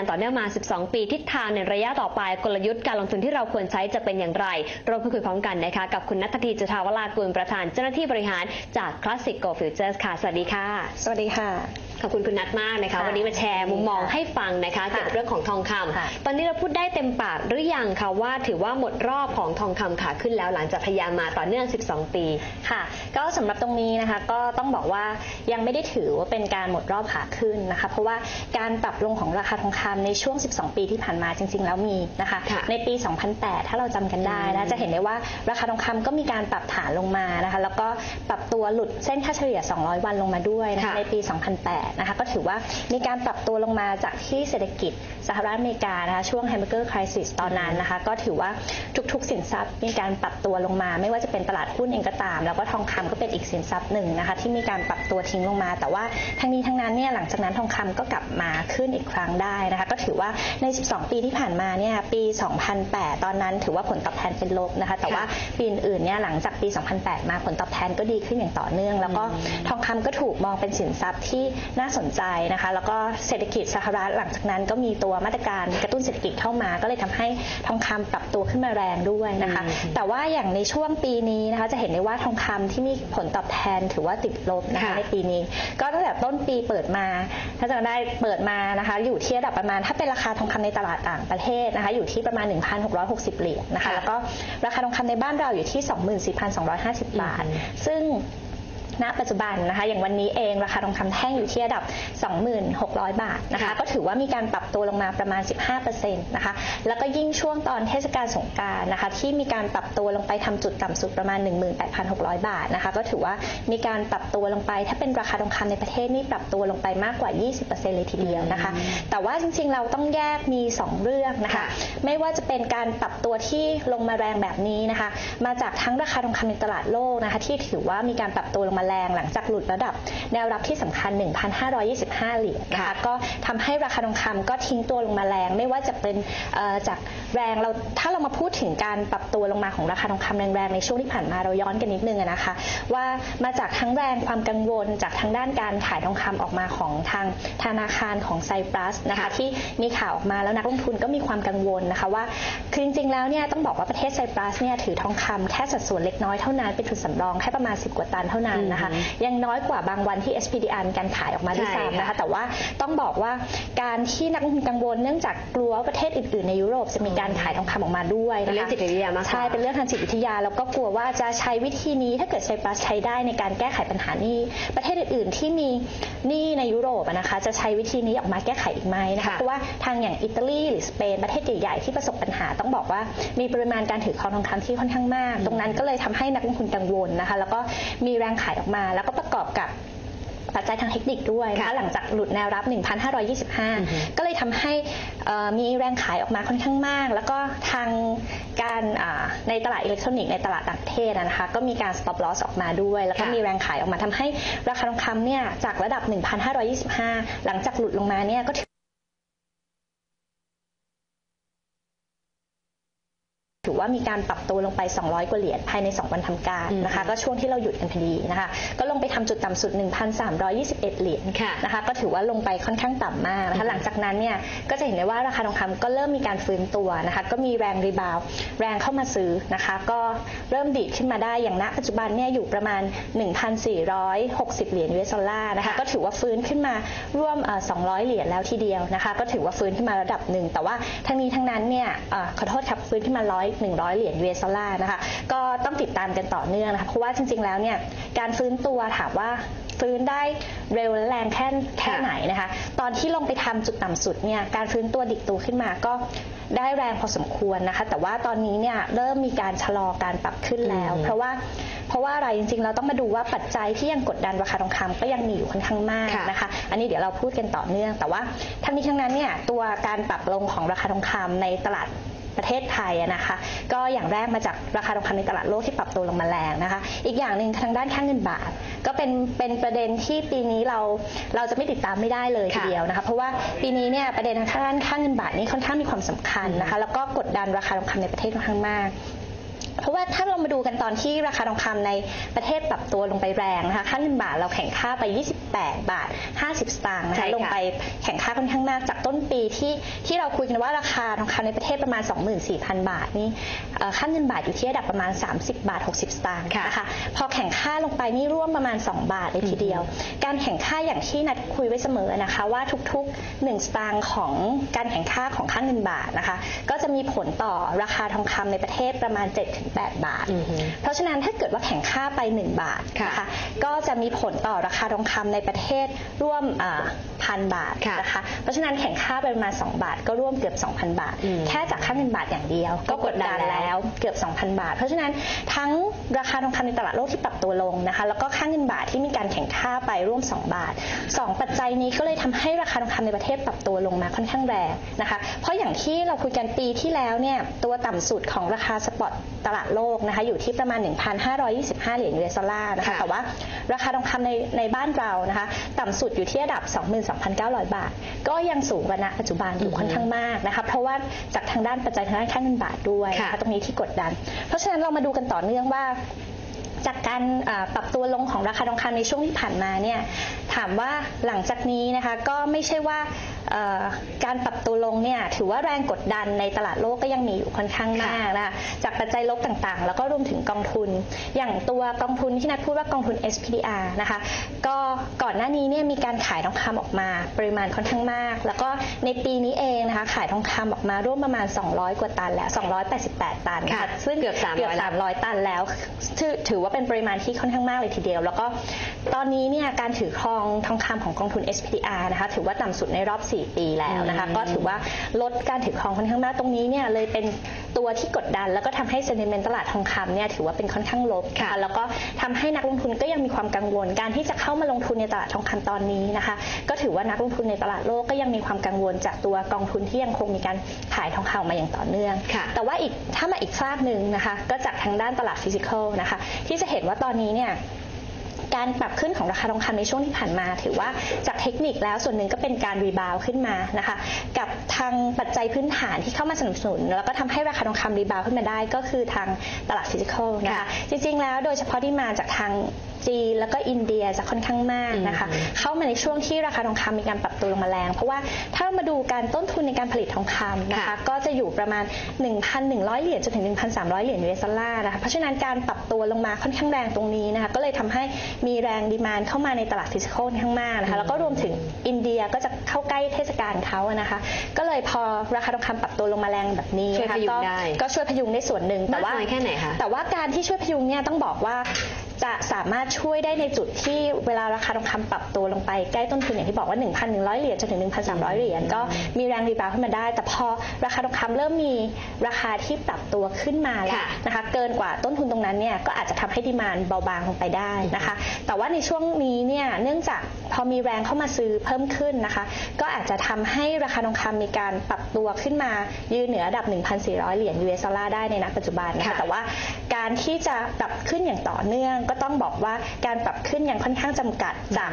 การต่อเนื่องมา 12 ปีทิศทางในระยะต่อไปกลยุทธ์การลงทุนที่เราควรใช้จะเป็นอย่างไรเราพูดคุยพร้อมกันนะคะกับคุณนัทธีจุฑาวรากุลประธานเจ้าหน้าที่บริหารจาก Classic Go Futures ค่ะ สวัสดีค่ะ สวัสดีค่ะ ขอบคุณคุณนัทมากนะคะ ค่ะวันนี้มาแชร์มุมมองให้ฟังนะคะ ค่ะเกี่ยวกับเรื่องของทองคำค่ะ ตอนนี้เราพูดได้เต็มปากหรือยังคะว่าถือว่าหมดรอบของทองคำขาขึ้นแล้วหลังจากพยายามมาต่อเนื่อง 12 ปี ค่ะก็สำหรับตรงนี้นะคะก็ต้องบอกว่ายังไม่ได้ถือว่าเป็นการหมดรอบขาขึ้นนะคะ เพราะว่าการปรับลงของราคาทองคำในช่วง 12 ปีที่ผ่านมาจริง ๆ แล้วมีนะคะ ค่ะในปี 2008 ถ้าเราจำกันได้อืนะมจะเห็นได้ว่าราคาทองคำก็มีการปรับฐานลงมานะคะ แล้วก็ปรับตัวหลุดเส้นค่าเฉลี่ย 200 วันลงมาด้วยนะคะค่ะ ในปี 2008นะคะก็ถือว่ามีการปรับตัวลงมาจากที่เศรษฐกิจสหรัฐอเมริกานะคะช่วง Hamburger Crisis ตอนนั้นนะคะก็ถือว่าทุกๆ สินทรัพย์มีการปรับตัวลงมา ไม่ว่าจะเป็นตลาดหุ้นเองก็ตาม แล้วก็ทองคำก็เป็นอีกสินทรัพย์หนึ่งนะคะที่มีการปรับตัวทิ้งลงมา แต่ว่าทั้งนี้ทั้งนั้นเนี่ยหลังจากนั้นทองคำก็กลับมาขึ้นอีกครั้งได้นะคะก็ถือว่าใน 12 ปีที่ผ่านมาเนี่ยปี 2008 ตอนนั้นถือว่าผลตอบแทนเป็นลบนะคะแต่ว่าปีอื่นเนี่ยหลังจากปี 2008 มาผลตอบแทนก็ดีขึ้นอย่างต่อเนื่อง แล้วก็ทองคำก็ถูกมองเป็นสินทรัพย์ที่น่าสนใจนะคะ แล้วก็เศรษฐกิจสหรัฐหลังจากนั้นก็มีตัวมาตรการกระตุ้นเศรษฐกิจเข้ามา ก็เลยทำให้ทองคำปรับตัวขึ้นมาแรงด้วยนะคะอืมแต่ว่าอย่างในช่วงปีนี้นะคะจะเห็นได้ว่าทองคำที่มีผลตอบแทนถือว่าติดลบนะคะค่ะในปีนี้ ก็ตั้งแต่ต้นปีเปิดมา ถ้าจำได้เปิดมานะคะ อยู่ที่ระดับประมาณถ้าเป็นราคาทองคำในตลาดต่างประเทศนะคะ อยู่ที่ประมาณ 1,660 เหรียญนะคะค่ะแล้วก็ราคาทองคำในบ้านเราอยู่ที่ 24,250 บาทอืมซึ่ง ณปัจจุบันนะคะ อย่างวันนี้เองราคาทองคำแท่งอยู่ที่ระดับ 2,600บาทนะคะค่ะก็ถือว่ามีการปรับตัวลงมาประมาณ 15%นะคะ แล้วก็ยิ่งช่วงตอนเทศกาลสงกรารนะคะ ที่มีการปรับตัวลงไปทำจุดต่ำสุดประมาณ 18,600 บาทนะคะ ก็ถือว่ามีการปรับตัวลงไป ถ้าเป็นราคาทองคำในประเทศนี่ปรับตัวลงไปมากกว่า 20%เลยทีเดียวนะคะ แต่ว่าจริงๆเราต้องแยกมี 2 เรื่องนะคะค่ะไม่ว่าจะเป็นการปรับตัวที่ลงมาแรงแบบนี้นะคะ มาจากทั้งราคาทองคำในตลาดโลกนะคะ ที่ถือว่ามีการปรับตัวลงมาแรงหลังจากหลุดระดับ แนวรับที่สำคัญ 1,525 เหรียญนะคะก็ทำให้ราคาทองคำก็ทิ้งตัวลงมาแรง ไม่ว่าจะเป็นจาก แรงเราถ้าเรามาพูดถึงการปรับตัวลงมาของราคาทองคำแรงๆในช่วงที่ผ่านมาเราย้อนกันนิดนึงอะนะคะ ว่ามาจากทั้งแรงความกังวลจากทางด้านการขายทองคำออกมาของทางธนาคารของไซปรัสนะคะค่ะที่มีข่าวออกมาแล้วนักลงทุนก็มีความกังวลนะคะว่าคือจริงๆแล้วเนี่ยต้องบอกว่าประเทศไซปรัสเนี่ยถือทองคำแค่สัดส่วนเล็กน้อยเท่านั้นเป็นทุนสำรองแค่ประมาณ 10 กว่าตันเท่านั้นนะคะอือฮึยังน้อยกว่าบางวันที่ SPDR มีการขายออกมาด้วยใช่ซ้ำนะค่ะคะแต่ว่าต้องบอกว่าการที่นักลงทุนกังวลเนื่องจากกลัวว่าประเทศอื่นๆในยุโรปจะมีการขายทองคำออกมาด้วยเป็นนะเรื่องคะจิตวิทยามากกว่า ใช่เป็นเรื่องทางจิตวิทยาแล้วก็กลัวว่าจะใช้วิธีนี้ถ้าเกิดไซปรัสใช้ได้ในการแก้ไขปัญหานี้ประเทศอื่นๆ ที่มีหนี้ในยุโรปอะนะคะ จะใช้วิธีนี้ออกมาแก้ไขอีกไหมนะคะค่ะ เพราะว่าทางอย่างอิตาลีหรือสเปนประเทศใหญ่ๆที่ประสบปัญหาต้องบอกว่า มีปริมาณการถือครองทองคำที่ค่อนข้างมาก ตรงนั้นก็เลยทำให้นักลงทุนกังวลนะคะ แล้วก็มีแรงขายออกมา แล้วก็ประกอบกับ ปัจจัยทางเทคนิคด้วยนะค่ะคะหลังจากหลุดแนวรับอือฮึ1,525 ก็เลยทำให้เอ่อ มีแรงขายออกมาค่อนข้างมาก แล้วก็ทางการอ่าในตลาดอิเล็กทรอนิกส์ในตลาดต่างประเทศอะนะคะก็มีการ stop loss ออกมาด้วย แล้วก็ค่ะมีแรงขายออกมาทำให้ราคาทองคำเนี่ยจากระดับ 1,525 หลังจากหลุดลงมาเนี่ยก็ ถือถือว่ามีการปรับตัวลงไป 200 กว่าเหรียญภายใน 2 วันทำการนะคะอืมก็ช่วงที่เราหยุดกันพอดีนะคะ ก็ลงไปทำจุดต่ำสุด 1,321 เหรียญค่ะนะคะ ก็ถือว่าลงไปค่อนข้างต่ำมากนะคะหลังจากนั้นเนี่ยก็จะเห็นได้ว่าราคาทองคำก็เริ่มมีการฟื้นตัวนะคะ ก็มีแรงรีบาวด์แรงเข้ามาซื้อนะคะ ก็เริ่มดีดขึ้นมาได้อย่างณปัจจุบันเนี่ยอยู่ประมาณ 1,460 เหรียญ US ดอลลาร์นะคะ ก็ถือว่าฟื้นขึ้นมาร่วมเอ่อ200 เหรียญแล้วทีเดียวนะคะ ก็ถือว่าฟื้นขึ้นมาระดับหนึ่งแต่ว่าทั้งนี้ทั้งนั้นเนี่ยเอ่อขอโทษครับฟื้นขึ้นมา100 100 เหรียญ US ดอลลาร์นะคะ ก็ต้องติดตามกันต่อเนื่องนะคะ เพราะว่าจริง ๆ แล้วเนี่ย การฟื้นตัวถามว่าฟื้นได้เร็วและแรงแค่แค่ไหนนะคะ ตอนที่ลงไปทำจุดต่ำสุดเนี่ยการฟื้นตัวดิกตัวขึ้นมาก็ได้แรงพอสมควรนะคะ แต่ว่าตอนนี้เนี่ยเริ่มมีการชะลอการปรับขึ้นแล้วอืมเพราะว่าเพราะว่าอะไรจริงๆ เราต้องมาดูว่าปัจจัยที่ยังกดดันราคาทองคำก็ยังมีอยู่ค่อนข้างมากค่ะนะคะ อันนี้เดี๋ยวเราพูดกันต่อเนื่อง แต่ว่าทั้งนี้ทั้งนั้นเนี่ยตัวการปรับลงของราคาทองคำในตลาด ประเทศไทยอะนะคะ ก็อย่างแรกมาจากราคาทองคำในตลาดโลกที่ปรับตัวลงมาแรงนะคะ อีกอย่างหนึ่งทางด้านค่าเงินบาท ก็เป็นเป็นประเด็นที่ปีนี้เราเราจะไม่ติดตามไม่ได้เลยทีค่ะเดียวนะคะ เพราะว่าปีนี้เนี่ยประเด็นทางด้านค่าเงินบาทนี่ค่อนข้างมีความสำคัญนะคะ แล้วก็กดดันราคาทองคำในประเทศค่อนข้างมาก เพราะว่าถ้าเรามาดูกันตอนที่ราคาทองคำในประเทศปรับตัวลงไปแรงนะคะค่าเงินบาทเราแข่งค่าไป 28 บาท 50 สตางค์นะใช่คะค่ะลงไปแข่งค่าค่อนข้างมากจากต้นปีที่ที่เราคุยกันว่าราคาทองคำในประเทศประมาณ 24,000 บาทนี่เอ่อ ค่าเงินบาทอยู่ที่ระดับประมาณ 30 บาท 60 สตางค์ค่ะนะคะพอแข่งค่าลงไปนี่ร่วมประมาณ 2 บาทเลยทีเดียว การแข่งค่าอย่างที่นัดคุยไว้เสมอนะคะว่าทุกๆ 1 สตางค์ของการแข่งค่าของค่าเงินบาทนะคะ ก็จะมีผลต่อราคาทองคำในประเทศประมาณ 7-8 บาทอือฮึเพราะฉะนั้นถ้าเกิดว่าแข่งค่าไป 1 บาทค่ะนะคะก็จะมีผลต่อราคาทองคำในประเทศร่วมพันบาทค่ะนะคะเพราะฉะนั้นแข่งค่าไปประมาณ 2 บาทก็ร่วมเกือบ 2,000 บาทอืมแค่จากค่าเงินบาทอย่างเดียว ก็ก็กกดดดัดันนแล้วแล้วเกือบ 2,000 บาท เพราะฉะนั้นทั้งราคาทองคำในตลาดโลกที่ปรับตัวลงนะคะ แล้วก็ค่าเงินบาทที่มีการแข่งค่าไปร่วม 2 บาท 2 ปัจจัยนี้ก็เลยทำให้ราคาทองคำในประเทศปรับตัวลงมาค่อนข้างแรงนะคะ เพราะอย่างที่เราคุยกันปีที่แล้วเนี่ยตัวต่ำสุดของราคาสปอตตลาดโลกนะคะอยู่ที่ประมาณ 1,525 เหรียญ US ดอลลาร์นะคะค่ะแต่ว่าราคาทองคำในในบ้านเรานะคะต่ำสุดอยู่ที่ระดับ 22,900 บาท ก็ยังสูงกว่าณปัจจุบันอยู่ค่อนข้างมากนะคะเพราะว่าจากทางด้านปัจจัยทางด้านค่าเงินบาทด้วยนะคะค่ะตรงนี้ที่กดดัน เพราะฉะนั้นเรามาดูกันต่อเนื่องว่าจากการปรับตัวลงของราคาทองคำในช่วงที่ผ่านมาเนี่ย ถามว่าหลังจากนี้นะคะก็ไม่ใช่ว่าเอ่อการปรับตัวลงเนี่ยถือว่าแรงกดดันในตลาดโลกก็ยังมีอยู่ค่อนข้างมากนะคะจากปัจจัยลบต่างๆ แล้วก็รวมถึงกองทุน อย่างตัวกองทุนที่นัดพูดว่ากองทุน SPDR นะคะก็ก่อนหน้านี้เนี่ยมีการขายทองคำออกมาปริมาณค่อนข้างมาก แล้วก็ในปีนี้เองนะคะขายทองคำออกมาร่วมประมาณ 200 กว่าตันแล้ว 288 ตันนะค่ะคะซึ่งเกือบ300เกือบ300 ตันแล้วถือถือว่าเป็นปริมาณที่ค่อนข้างมากเลยทีเดียว แล้วก็ตอนนี้เนี่ยการถือครองทองคำของกองทุน SPDR นะคะถือว่าต่ำสุดในรอบ 4 ปีแล้วนะคะอืมก็ถือว่าลดการถือครองค่อนข้างมากตรงนี้เนี่ยเลยเป็นตัวที่กดดัน แล้วก็ทำให้ sentiment ตลาดทองคำเนี่ยถือว่าเป็นค่อนข้างลบค่ะนแล้วก็ทำให้นักลงทุนก็ยังมีความกังวล การที่จะเข้ามาลงทุนในตลาดทองคำตอนนี้นะคะ ก็ถือว่านักลงทุนในตลาดโลกก็ยังมีความกังวลจากตัวกองทุนที่ยังคงมีการขายทองคำออกมาอย่างต่อเนื่องค่ะแต่ว่าอีกถ้ามาอีกฝากหนึ่งนะคะ ก็จากทางด้านตลาดฟิสิกอลนะคะ ที่จะเห็นว่าตอนนี้เนี่ย การปรับขึ้นของราคาทองคำในช่วงที่ผ่านมา ถือว่าจากเทคนิคแล้วส่วนหนึ่งก็เป็นการรีบาวขึ้นมานะคะกับทางปัจจัยพื้นฐานที่เข้ามาสนับสนุน แล้วก็ทำให้ราคาทองคำรีบาวขึ้นมาได้ ก็คือทางตลาดฟิสิกอลนะคะจริงๆแล้วโดยเฉพาะที่มาจากทาง จีนแล้วก็อินเดียจะค่อนข้างมากนะคะอืมเข้ามาในช่วงที่ราคาทองคำมีการปรับตัวลงมาแรง เพราะว่าถ้าเรามาดูการต้นทุนในการผลิตทองคำนะคะค่ะก็จะอยู่ประมาณ 1,100 เหรียญจนถึง 1,300 เหรียญ US ดอลลาร์นะคะเพราะฉะนั้นการปรับตัวลงมาค่อนข้างแรงตรงนี้นะคะก็เลยทำให้มีแรงดีมานเข้ามาในตลาดฟิสิกอลค่อนข้างมากนะคะแล้วก็รวมถึงอินเดียก็จะเข้าใกล้เทศกาลเขาอะนะคะ ก็เลยพอราคาทองคำปรับตัวลงมาแรงแบบนี้ช่วยนะคะพยุงก็ได้ก็ช่วยพยุงได้ส่วนหนึ่งแต่ว่ามากน้อยแค่ไหนคะแต่ว่าการที่ช่วยพยุงเนี่ยต้องบอกว่า จะสามารถช่วยได้ในจุดที่เวลาราคาทองคำปรับตัวลงไปใกล้ต้นทุนอย่างที่บอกว่า 1,100 เหรียญจนถึง 1,300 เหรียญก็มีแรงรีบาวด์ขึ้นมาได้ แต่พอราคาทองคำเริ่มมีราคาที่ปรับตัวขึ้นมาแล้วค่ะนะคะเกินกว่าต้นทุนตรงนั้นเนี่ยก็อาจจะทำให้ดีมานเบาบางลงไปได้นะคะ แต่ว่าในช่วงนี้เนี่ยเนื่องจากพอมีแรงเข้ามาซื้อเพิ่มขึ้นนะคะ ก็อาจจะทำให้ราคาทองคำมีการปรับตัวขึ้นมายืนเหนือระดับ 1,400 เหรียญ US ดอลลาร์ได้ในณปัจจุบันนะคะค่ะแต่ว่าการที่จะปรับขึ้นอย่างต่อเนื่องก็ต้องบอกว่าการปรับขึ้นยังค่อนข้างจำกัดจาก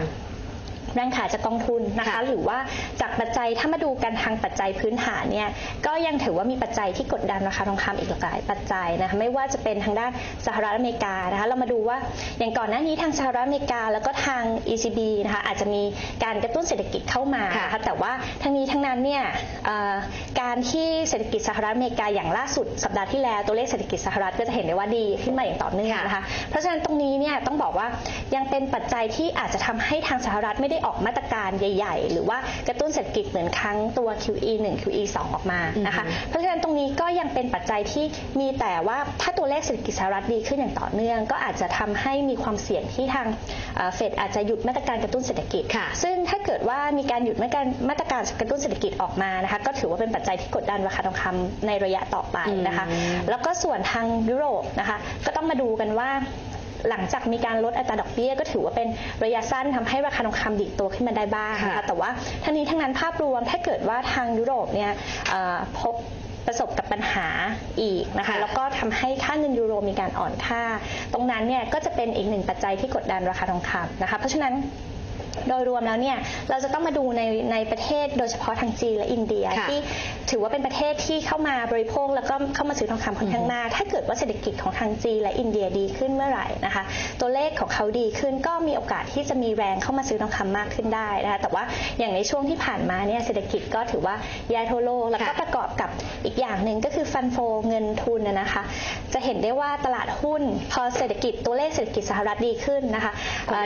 แรงขายจากกองทุนนะคะค่ะหรือว่าจากปัจจัยถ้ามาดูกันทางปัจจัยพื้นฐานเนี่ยก็ยังถือว่ามีปัจจัยที่กดดันราคาทองคำอีกหลากหลายปัจจัยนะคะไม่ว่าจะเป็นทางด้านสหรัฐอเมริกานะคะเรามาดูว่าอย่างก่อนหน้านี้ทางสหรัฐอเมริกา แล้วก็ทาง ECB นะคะอาจจะมีการกระตุ้นเศรษฐกิจเข้ามาค่ะนะคะแต่ว่าทั้งนี้ทั้งนั้นเนี่ยเอ่อการที่เศรษฐกิจสหรัฐอเมริกาอย่างล่าสุดสัปดาห์ที่แล้วตัวเลขเศรษฐกิจสหรัฐก็จะเห็นได้ว่าดีขึ้นมาอย่างต่อเนื่องค่ะนะคะเพราะฉะนั้นตรงนี้เนี่ยต้องบอกว่ายังเป็นปัจจัยที่อาจจะทำให้ทางสหรัฐไม่ได้ออกมาตรการใหญ่ ๆ หรือว่ากระตุ้นเศรษฐกิจเหมือนครั้งตัว QE 1 QE 2 ออกมานะคะอือฮึเพราะฉะนั้นตรงนี้ก็ยังเป็นปัจจัยที่มีแต่ว่าถ้าตัวเลขเศรษฐกิจสหรัฐดีขึ้นอย่างต่อเนื่อง ก็อาจจะทำให้มีความเสี่ยงที่ทางเอ่อเฟดอาจจะหยุดมาตรการกระตุ้นเศรษฐกิจค่ะซึ่งถ้าเกิดว่ามีการหยุดมาตรการมาตรการกระตุ้นเศรษฐกิจออกมานะคะ ก็ถือว่าเป็นปัจจัยที่กดดันราคาทองคำในระยะต่อไปนะคะอืมแล้วก็ส่วนทางยุโรปนะคะ ก็ต้องมาดูกันว่า หลังจากมีการลดอัตราดอกเบี้ย ก็ถือว่าเป็นระยะสั้นทำให้ราคาทองคำดีดตัวขึ้นมาได้บ้างนะค่ะคะแต่ว่าทั้งนี้ทั้งนั้นภาพรวมถ้าเกิดว่าทางยุโรปเนี่ยเอ่อพบประสบกับปัญหาอีกนะคะค่ะแล้วก็ทำให้ค่าเงินยูโรมีการอ่อนค่า ตรงนั้นเนี่ยก็จะเป็นอีกหนึ่งปัจจัยที่กดดันราคาทองคำนะคะเพราะฉะนั้นโดยรวมแล้วเนี่ยเราจะต้องมาดูในในประเทศโดยเฉพาะทางจีนและอินเดียค่ะที่ ถือว่าเป็นประเทศที่เข้ามาบริโภค แล้วก็เข้ามาซื้อทองคำค่อนข้างมาก ถ้าเกิดว่าเศรษฐกิจของทางจีนและอินเดียดีขึ้นเมื่อไหร่นะคะ ตัวเลขของเขาดีขึ้นก็มีโอกาสที่จะมีแรงเข้ามาซื้อทองคำมากขึ้นได้นะคะแต่ว่าอย่างในช่วงที่ผ่านมาเนี่ยเศรษฐกิจก็ถือว่าแย่ทั่วโลกแล้วก็ประกอบกับอีกอย่างหนึ่งก็คือฟันโฟเงินทุนนะคะ จะเห็นได้ว่าตลาดหุ้น พอเศรษฐกิจตัวเลขเศรษฐกิจสหรัฐดีขึ้นนะคะ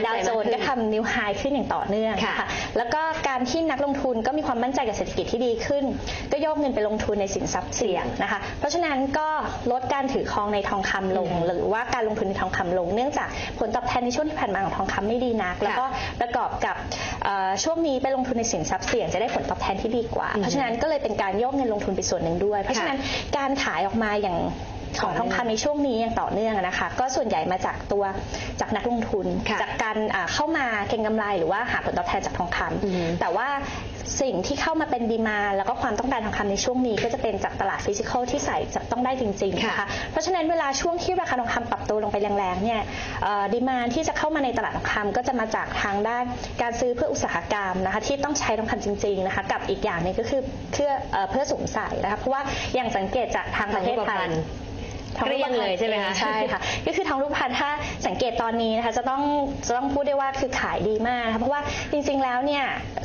ดาวโจนส์ก็ทำนิวไฮขึ้นอย่างต่อเนื่องค่ะแล้วก็การที่นักลงทุนก็มีความมั่นใจกับเศรษฐกิจที่ดีขึ้น ก็ยกเงินไปลงทุนในสินทรัพย์เสี่ยงนะคะ เพราะฉะนั้นก็ลดการถือครองในทองคำลง หรือว่าการลงทุนในทองคำลง เนื่องจากผลตอบแทนในช่วงที่ผ่านมาของทองคำไม่ดีนัก แล้วก็ประกอบกับเอ่อช่วงนี้ไปลงทุนในสินทรัพย์เสี่ยงจะได้ผลตอบแทนที่ดีกว่า เพราะฉะนั้นก็เลยเป็นการโยกเงินลงทุนไปส่วนหนึ่งด้วย เพราะฉะนั้นการขายออกมาอย่างของทองคำในช่วงนี้อย่างต่อเนื่องอะนะคะ ก็ส่วนใหญ่มาจากตัวจากนักลงทุนค่ะจากการอ่าเข้ามาเก็งกำไรหรือว่าหาผลตอบแทนจากทองคำอือฮึแต่ว่า สิ่งที่เข้ามาเป็นดีมา แล้วก็ความต้องการทองคำในช่วงนี้ ก็จะเป็นจากตลาดฟิสิกอลที่ใส่จะต้องได้จริงๆนะคะเพราะฉะนั้นเวลาช่วงที่ราคาทองคำปรับตัวลงไปแรงๆเนี่ยดีมาที่จะเข้ามาในตลาดทองคำก็จะมาจากทางด้านการซื้อเพื่ออุตสาหกรรมนะคะที่ต้องใช้ทองคำจริงๆนะคะกับอีกอย่างหนึงก็คือเพื่อเอ่อเพื่อสวมใส่นะคะเพราะว่าอย่างสังเกตจากทางประเทศไทย เกลี้ยงเลยใช่ไหมคะใช่ค่ะก็คือทองรูปพรรณถ้าสังเกตตอนนี้นะคะจะต้องจะต้องพูดได้ว่าคือขายดีมากนะคะเพราะว่าจริงๆแล้วเนี่ย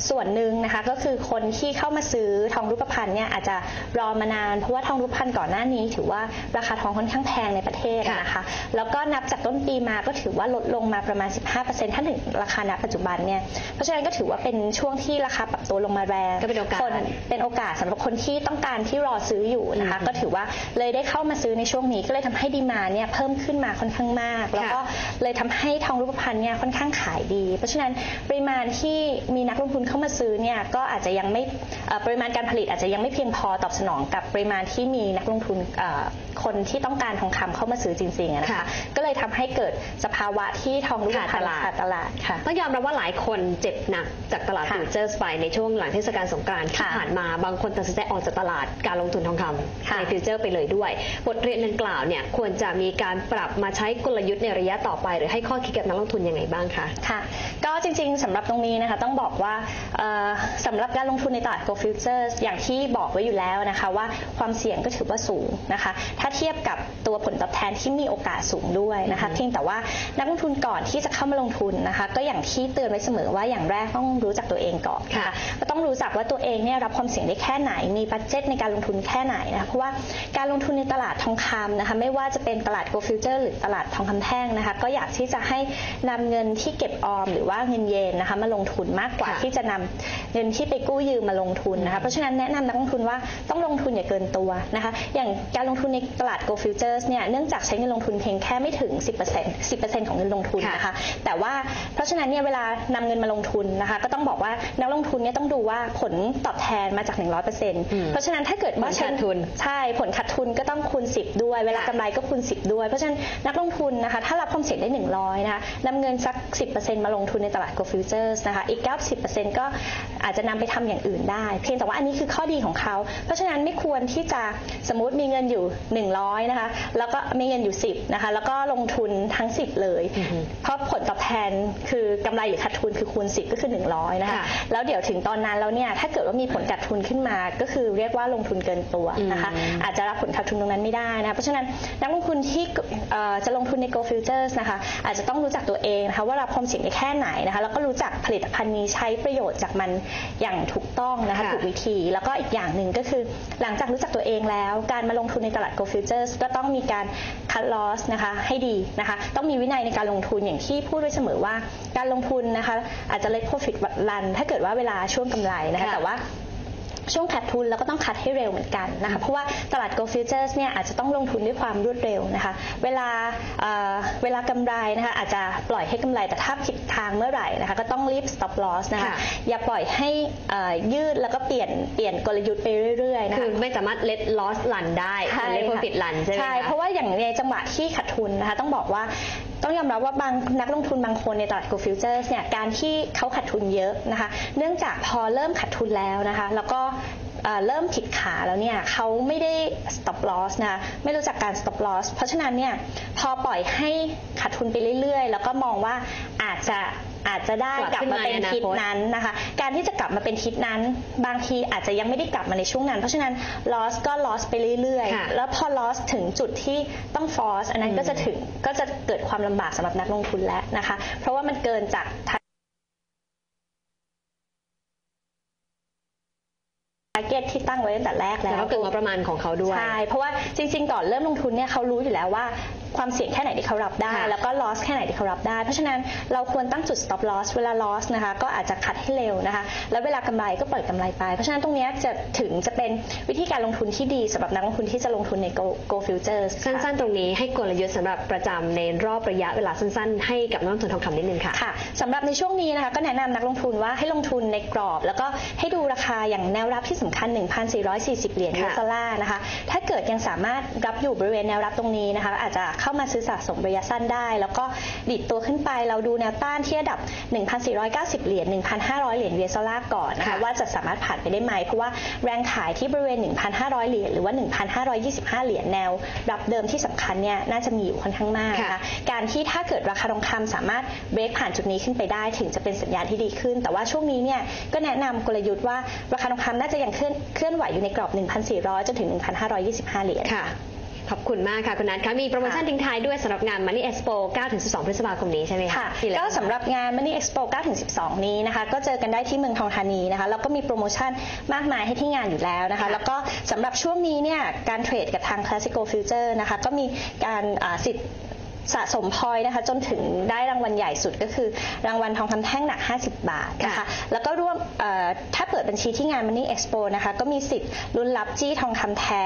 ส่วนหนึ่งนะคะก็คือคนที่เข้ามาซื้อทองรูปพรรณเนี่ยอาจจะรอมานานเพราะว่าทองรูปพรรณก่อนหน้านี้ ถือว่าราคาทองค่อนข้างแพงในประเทศนะคะแล้วก็นับจากต้นปีมาก็ถือว่าลดลงมาประมาณ 15%ถ้าถึงราคาณปัจจุบันเนี่ยเพราะฉะนั้นก็ถือว่าเป็นช่วงที่ราคาปรับตัวลงมาแรงก็เป็นโอกาสคนเป็นโอกาสสำหรับคนที่ต้องการที่รอซื้ออยู่นะคะอืมก็ถือว่าเลยได้เข้ามาซื้อในช่วงนี้ก็เลยทำให้ดีมาเนี่ยเพิ่มขึ้นมาค่อนข้างมาก แล้วก็เลยทำให้ทองรูปพรรณเนี่ยค่อนข้างขายดี เพราะฉะนั้นปริมาณที่มีนักลงทุนเข้ามาซื้อเนี่ยก็อาจจะยังไม่เอ่อปริมาณการผลิตอาจจะยังไม่เพียงพอตอบสนองกับปริมาณที่มีนักลงทุนเอ่อ คนที่ต้องการทองคำเข้ามาซื้อจริงๆอะนะคะค่ะก็เลยทำให้เกิดสภาวะที่ทองรูปพรรณขาดตลาดขาดตลาดค่ะต้องยอมรับว่าหลายคนเจ็บหนักจากตลาดค่ะฟิวเจอร์สไปในช่วงหลังเทศกาลสงกรานต์ที่ค่ะผ่านมาบางคนตัดสินใจออกจากตลาดการลงทุนทองคำค่ะในฟิวเจอร์ไปเลยด้วย บทเรียนดังกล่าวเนี่ยควรจะมีการปรับมาใช้กลยุทธ์ในระยะต่อไป หรือให้ข้อคิดกับนักลงทุนยังไงบ้างคะค่ะ ก็จริงๆสำหรับตรงนี้นะคะต้องบอกว่าเอ่อสำหรับการลงทุนในตลาด Gold Futures อย่างที่บอกไว้อยู่แล้วนะคะว่าความเสี่ยงก็ถือว่าสูงนะคะถ้าเทียบกับตัวผลตอบแทนที่มีโอกาสสูงด้วยนะคะเพียงแต่ว่านักลงทุนก่อนที่จะเข้ามาลงทุนนะคะ ก็อย่างที่เตือนไว้เสมอว่าอย่างแรกต้องรู้จักตัวเองก่อนค่ะก็ต้องรู้จักว่าตัวเองเนี่ยรับความเสี่ยงได้แค่ไหน มีบัตเจ็ตในการลงทุนแค่ไหนนะคะเพราะว่าการลงทุนในตลาดทองคำนะคะไม่ว่าจะเป็นตลาด Gold Future หรือตลาดทองคำแท่งนะคะ ก็อยากที่จะให้นำเงินที่เก็บออม หรือว่าเงินเยนนะคะมาลงทุนมากกว่าค่ะที่จะนำเงินที่ไปกู้ยืมมาลงทุนนะคะเพราะฉะนั้นแนะนำนักลงทุนว่าต้องลงทุนอย่าเกินตัวนะคะ อย่างการลงทุนในตลาด Gold Futures เนี่ยเนื่องจากใช้เงินลงทุนเพียงแค่ไม่ถึง 10% 10%ของเงินลงทุนนะคะ แต่ว่าเพราะฉะนั้นเนี่ยเวลานำเงินมาลงทุนนะคะ ก็ต้องบอกว่านักลงทุนเนี่ยต้องดูว่าผลตอบแทนมาจาก 100%เพราะฉะนั้นถ้าเกิดว่าผลขาดทุนใช่ผลขาดทุนก็ต้องคูณ 10 ด้วย เวลากำไรก็คูณ 10 ด้วย เพราะฉะนั้นนักลงทุนนะคะถ้ารับความเสี่ยงได้ 100นะคะนำเงินสัก 10%มาลงทุนในตลาด Gold Futures นะคะอีก 90%ก็ อาจจะนำไปทำอย่างอื่นได้ เพียงแต่ว่าอันนี้คือข้อดีของเขา เพราะฉะนั้นไม่ควรที่จะสมมติมีเงินอยู่ 100นะคะแล้วก็มีเงินอยู่ 10นะคะแล้วก็ลงทุนทั้ง 10 เลยอือฮึเพราะผลตอบแทนคือกำไรหรือขาดทุนคือคูณ 10 ก็คือ 100นะคะค่ะแล้วเดี๋ยวถึงตอนนั้นแล้วเนี่ยถ้าเกิดว่ามีผลขาดทุนขึ้นมา ก็คือเรียกว่าลงทุนเกินตัวนะคะอืมอาจจะรับผลขาดทุนตรงนั้นไม่ได้นะคะเพราะฉะนั้นนักลงทุนที่เอ่อจะลงทุนใน Go Futures นะคะอาจจะต้องรู้จักตัวเองนะคะว่ารับความเสี่ยงได้แค่ไหนนะคะแล้วก็รู้จักผลิตภัณฑ์นี้ใช้ประโยชน์จากมันอย่างถูกต้องนะคะค่ะถูกวิธี แล้วก็อีกอย่างหนึ่งก็คือ หลังจากรู้จักตัวเองแล้ว การมาลงทุนในตลาด Go Futures ก็ต้องมีการ cut loss นะคะให้ดีนะคะ ต้องมีวินัยในการลงทุนอย่างที่พูดไว้เสมอว่า การลงทุนนะคะอาจจะ let profit run ถ้าเกิดว่าเวลาช่วงกำไรนะคะค่ะ แต่ว่า ช่วงขาดทุนเราก็ต้องคัดให้เร็วเหมือนกันนะคะเพราะว่าตลาด Go Futures เนี่ยอาจจะต้องลงทุนด้วยความรวดเร็วนะคะเวลาเอ่อเวลากำไรนะคะอาจจะปล่อยให้กำไรแต่ถ้าผิดทางเมื่อไหร่นะคะก็ต้องรีบ stop loss นะคะค่ะอย่าปล่อยให้เอ่อยืดแล้วก็เปลี่ยนเปลี่ยนกลยุทธ์ไปเรื่อยๆนะคืคะอไม่สามารถ let loss run ได้ใช่ let ค่ะ profit run ใช่ไหมใช่คะเพราะว่าอย่างในจังหวะที่ขาดทุนนะคะต้องบอกว่า ต้องยอมรับว่าบางนักลงทุนบางคนในตลาดกลฟิวเจอร์สเนี่ยการที่เขาขาดทุนเยอะนะคะ เนื่องจากพอเริ่มขาดทุนแล้วนะคะ แล้วก็เริ่มผิดขาแล้วเนี่ยเขาไม่ได้ stop loss นะคะไม่รู้จักการ stop loss เพราะฉะนั้นเนี่ยพอปล่อยให้ขาดทุนไปเรื่อยๆ แล้วก็มองว่าอาจจะ อาจจะได้กกลัลับบขึ้นมามาเป็นในอนาคตทิศนั้นนะคะ การที่จะกลับมาเป็นทิศนั้น บางทีอาจจะยังไม่ได้กลับมาในช่วงนั้น เพราะฉะนั้น loss ก็ loss ไปเรื่อยค่ะๆแล้วพอ loss ถึงจุดที่ต้อง force อันนั้นก็จะถึงก็จะเกิดความลำบากสำหรับนักลงทุนแล้วนะคะ เพราะว่ามันเกินจาก target ที่ตั้งไว้ตั้งแต่แรกแล้แล้ววก็เกินงบประมาณของเขาด้วย ใช่ เพราะว่าจริง ๆ ก่อนเริ่มลงทุนเนี่ยเขารู้อยู่แล้วว่า ความเสี่ยงแค่ไหนที่เขารับได้ ค่ะแล้วก็ loss แค่ไหนที่เขารับได้ เพราะฉะนั้นเราควรตั้งจุด stop loss เวลา loss นะคะก็อาจจะคัดให้เร็วนะคะ แล้วเวลากำไรก็ปล่อยกำไรไป เพราะฉะนั้นตรงเนี้ยจะถึงจะเป็นวิธีการลงทุนที่ดีสำหรับนักลงทุนที่จะลงทุนใน go, go futures ค่ะ สั้นๆ ตรงนี้ให้กลยุทธ์สำหรับประจำในรอบระยะเวลาสั้น ๆ ให้กับนักลงทุนทองคำนิดนึงค่ะ ค่ะสำหรับในช่วงนี้นะคะก็แนะนำนักลงทุนว่าให้ลงทุนในกรอบ แล้วก็ให้ดูราคาอย่างแนวรับที่สำคัญ 1,440 เหรียญค่ะ ยูเอสดอลลาร์นะคะถ้าเกิดยังสามารถรับอยู่บริเวณแนวรับตรงนี้นะคะอาจจะเข้ามาซื้อสะสมระยะสั้นได้ แล้วก็ดิดตัวขึ้นไปเราดูแนวต้านที่ระดับ 1,490 เหรียญ 1,500 เหรียญเอสดอลลาร์ก่อนนะคะว่าจะสามารถผ่านไปได้ไหม เพราะว่าแรงขายที่บริเวณ 1,500 เหรียญหรือว่า 1,525 เหรียญแนว รับเดิมที่สำคัญเนี่ยน่าจะมีอยู่ค่อนข้างมากนะคะการที่ถ้าเกิดราคาทองคำสามารถเบรกผ่านจุดนี้ขึ้นไปได้ ถึงจะเป็นสัญญาณที่ดีขึ้น แต่ว่าช่วงนี้เนี่ยก็แนะนำกลยุทธ์ว่าราคาทองคำน่าจะยังเคลื่อนเคลื่อนไหวอยู่ในกรอบ 1,400จนถึง 1,525 เหรียญค่ะ ขอบคุณมากค่ะคุณนัทคะมีโปรโมชั่นค่ะทิ้งท้ายด้วยสำหรับงาน Money Expo 9-12 พฤษภาคมนี้ใช่ไหมคะค่ะมีอะไรก็บ้างคะสำหรับงาน Money Expo 9-12 นี้นะคะ ก็เจอกันได้ที่เมืองทองธานีนะคะ แล้วก็มีโปรโมชั่นมากมายให้ที่งานอยู่แล้วนะคะค่ะแล้วก็สำหรับช่วงนี้เนี่ยการเทรดกับทาง Classical Future นะคะ ก็มีการอ่าสิทธิ์สะสมพอยต์นะคะจนถึงได้รางวัลใหญ่สุดก็คือ รางวัลทองคำแท่งหนัก 50 บาทนะคะค่ะแล้วก็ร่วมเอ่อถ้าเปิดบัญชีที่งาน Money Expo นะคะ ก็มีสิทธิ์ลุ้นรับจี้ทองคำแท้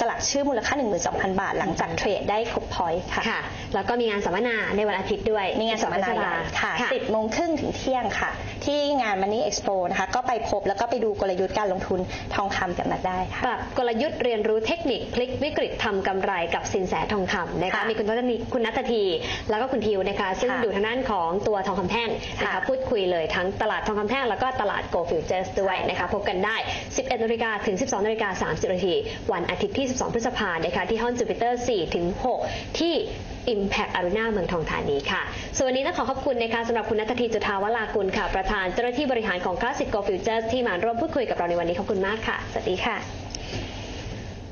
สลักชื่อมูลค่า 12,000 บาท หลังจากเทรดได้ครบพอยต์ค่ะ ค่ะ แล้วก็มีงานสัมมนาในวันอาทิตย์ด้วยมีงานสัมมนาใหญ่ค่ะค่ะ10โมงครึ่งถึงเที่ยงค่ะ ที่งาน Money Expo นะคะ ก็ไปพบแล้วก็ไปดูกลยุทธ์การลงทุนทองคำกันมาได้ค่ะ ปรับกลยุทธ์เรียนรู้เทคนิคพลิกวิกฤตทำกำไรกับสินแสทองคำนะคะ ค่ะมีคุณนัททีคุณนัททีแล้วก็คุณทิวนะคะ ซึ่งค่ะอยู่ทางด้านของตัวทองคำแท่งนะคะค่ะพูดคุยเลยทั้งตลาดทองคำแท่งแล้วก็ตลาด Go Futures ด้วยนะคะ พบกันได้ 11นาฬิกาถึง 12นาฬิกา30นาทีวันอาทิตย์ที่12พฤษภาคมนะคะที่ห้องจูปิเตอร์4ถึง6ที่ Impact Arena เมืองทองธานีค่ะ ส่วนวันนี้ต้องขอขอบคุณนะคะสำหรับคุณนัทธีจุธาวรากุลค่ะ ประธานเจ้าหน้าที่บริหารของ Classic Go Futures ที่มาร่วมพูดคุยกับเราในวันนี้ขอบคุณมากค่ะ สวัสดีค่ะ